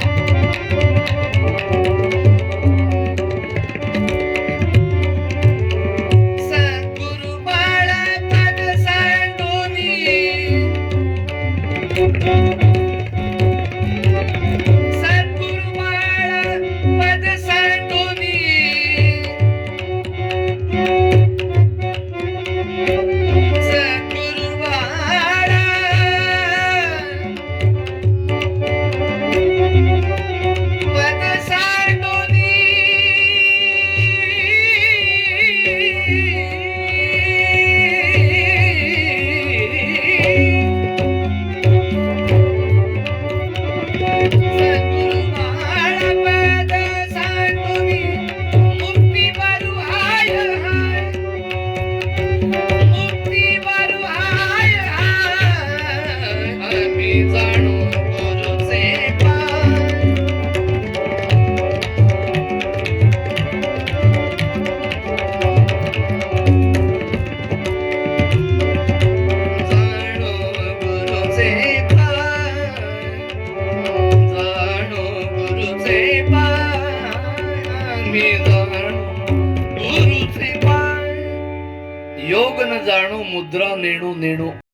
なるほど。યોગ ન જાણો મુદ્રા નેણો નેણો.